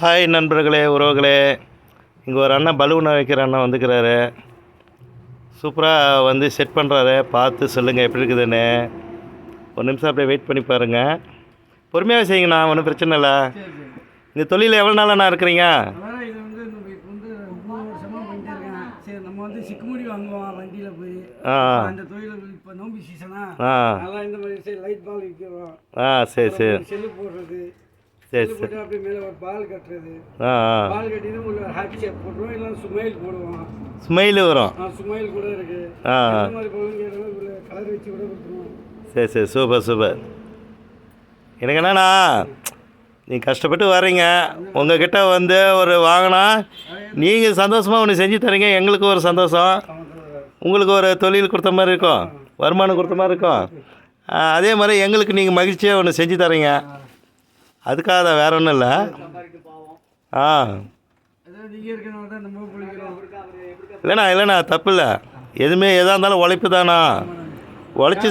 Hi நண்பர்களே உறவுகளே. இங்கே ஒரு அண்ணன் பலூனை வைக்கிற அண்ணன் வந்துக்கிறாரு. சூப்பராக வந்து செட் பண்ணுறாரு பார்த்து சொல்லுங்கள் எப்படி இருக்குதுன்னு. ஒரு நிமிஷம் அப்படியே வெயிட் பண்ணி பாருங்கள் பொறுமையாக செய்யுங்கண்ணா ஒன்றும் பிரச்சனை இல்லை. இந்த தொழில் எவ்வளோ நாளாண்ணா இருக்கிறீங்க? வந்து சிக்குமுடி வாங்குவோம் வண்டியில் போய். ஆ. அந்த தொழில் இப்போ நோம்பி சீசனா ஆ. நல்லா இந்த மாதிரி சரி லைட் பால் விற்கிறோம் ஆ சரி சரி. செல்லு போடுறது. சரி சரி. போட்டு அப்படியே மேலே ஒரு பால் கட்டுறது. ஆ பால் கட்டினா உள்ள ஹாப்பி ஷேப் போட்டுருவோம் இல்லை சுமைல் போடுவோம். ஸ்மைலு வரும். ஆ சுமைல் கூட இருக்கு. ஆ ஆ. இந்த மாதிரி பொருள் கேட்டாலும் உள்ள கலர் வச்சு கூட கொடுத்துருவோம். சரி சரி. Super super. எனக்கு என்னண்ணா நீ கஷ்டப்பட்டு வர்றீங்க. உங்ககிட்ட வந்து ஒரு வாங்கினா நீங்கள் சந்தோஷமாக ஒன்று செஞ்சு தரீங்க. எங்களுக்கு ஒரு சந்தோஷம். உங்களுக்கு ஒரு தொழில் கொடுத்த மாதிரி இருக்கும். வருமானம் கொடுத்த மாதிரி இருக்கும். அதே மாதிரி எங்களுக்கு நீங்கள் மகிழ்ச்சியாக ஒன்று செஞ்சு தரீங்க. அதுக்காக தான் வேற ஒன்றும் இல்லை. ஆ. இல்லைண்ணா இல்லைண்ணா தப்பு இல்லை. எதுவுமே எதாக இருந்தாலும் உழைப்பு தானா உழைச்சி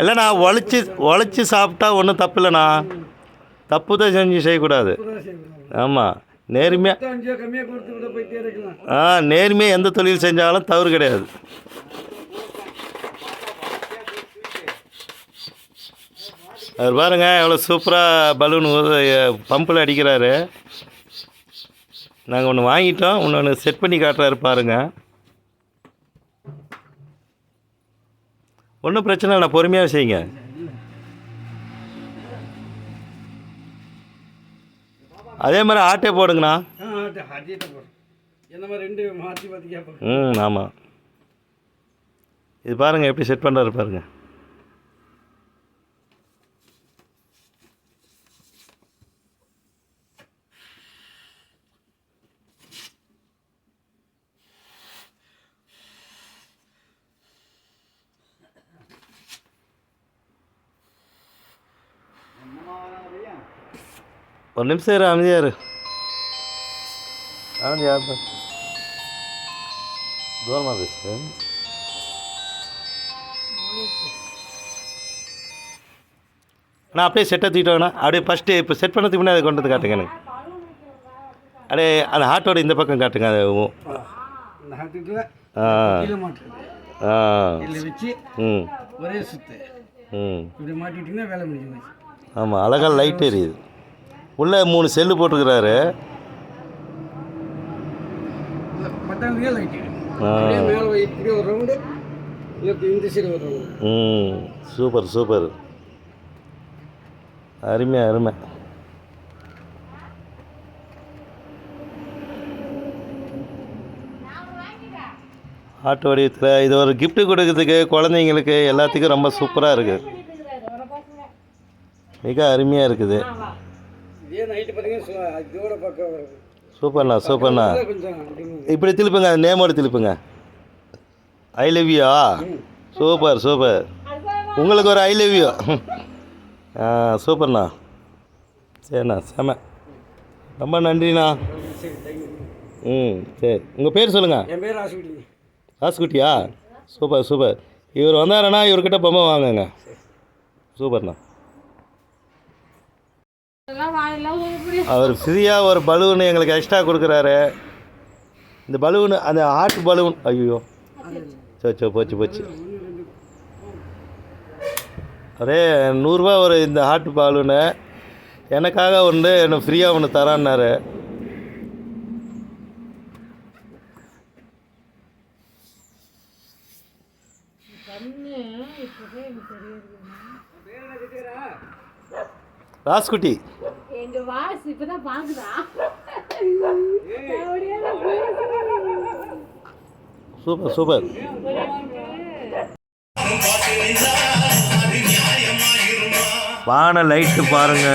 இல்லைண்ணா உழைச்சி உழைச்சி சாப்பிட்டா ஒன்றும் தப்பு இல்லைண்ணா. தப்பு தான் செஞ்சு செய்யக்கூடாது. ஆமாம் நேர்மையாக ஆ நேர்மையாக எந்த தொழில் செஞ்சாலும் தவறு கிடையாது. அவர் பாருங்க எவ்வளோ சூப்பராக பலூன் பம்பில் அடிக்கிறாரு. நாங்கள் ஒன்று வாங்கிட்டோம் இன்னொன்று செட் பண்ணி காட்டுறாரு பாருங்க. ஒன்றும் பிரச்சனை இல்லை பொறுமையாக செய்யுங்க. அதே மாதிரி ஆட்டே போடுங்கண்ணா. ம் ஆமாம் இது பாருங்கள் எப்படி செட் பண்ணுறாரு பாருங்க. ஒரு நிமிஷம் இரு அமைதியா இரு. அமைதியா இரு. தூரமாக பேசு. அண்ணா அப்படியே செட்டை தூக்கிட்டோங்கண்ணா அப்படியே ஃபஸ்ட்டு இப்போ செட் பண்ணதுக்கு முன்னாடி அதை கொண்டு வந்து காட்டுங்க எனக்கு. அப்படியே அந்த ஹார்ட்டோட இந்த பக்கம் காட்டுங்க அது ஆ. ஆ. வச்சு ம். ஒரே சுத்து. ம். இப்படி மாட்டிட்டிங்கன்னா வேலை முடிஞ்சு ஆமாம் அழகாக லைட் எரியுது உள்ளே மூணு செல்லு போட்டிருக்கிறாரு. ம் சூப்பர் சூப்பர். அருமை அருமை. ஆட்டு வடிவத்தில் இது ஒரு gift கொடுக்கறதுக்கு குழந்தைங்களுக்கு எல்லாத்துக்கும் ரொம்ப சூப்பராக இருக்குது மிக அருமையாக இருக்குது. இதே நைட்டு பார்த்தீங்கன்னா இதோட பக்கம் வருது சூப்பர்ண்ணா சூப்பர்ண்ணா. இப்படி திருப்புங்க நேமோட திருப்புங்க. I love you super super. உங்களுக்கு ஒரு ஐ லவ் யூ ஆ சூப்பர்ண்ணா. சரிண்ணா செம. ரொம்ப நன்றிண்ணா. ம் சரி. உங்கள் பேர் சொல்லுங்கள் என் பேர் ஆசுகுட்டி ராசுகுட்டியா? Super super. இவர் வந்தாருன்னா இவர்கிட்ட பொம்மை வாங்குங்க. சூப்பர்ண்ணா. அவர் ஃப்ரீயாக ஒரு பலூன் எங்களுக்கு எக்ஸ்ட்ரா கொடுக்குறாரு. இந்த பலூன் அந்த ஹார்ட் பலூன் ஐயோ. சோ சோ போச்சு போச்சு. அதே நூறுரூவா ஒரு இந்த ஹார்ட் பலூனு எனக்காக ஒன்று எனக்கு ஃப்ரீயாக ஒன்று தரான்னாரு. ராஸ்குட்டி. எங்க வாய்ஸ் இப்பதான் பாக்குதா சூப்பர் சூப்பர். வான லைட்டு பாருங்க.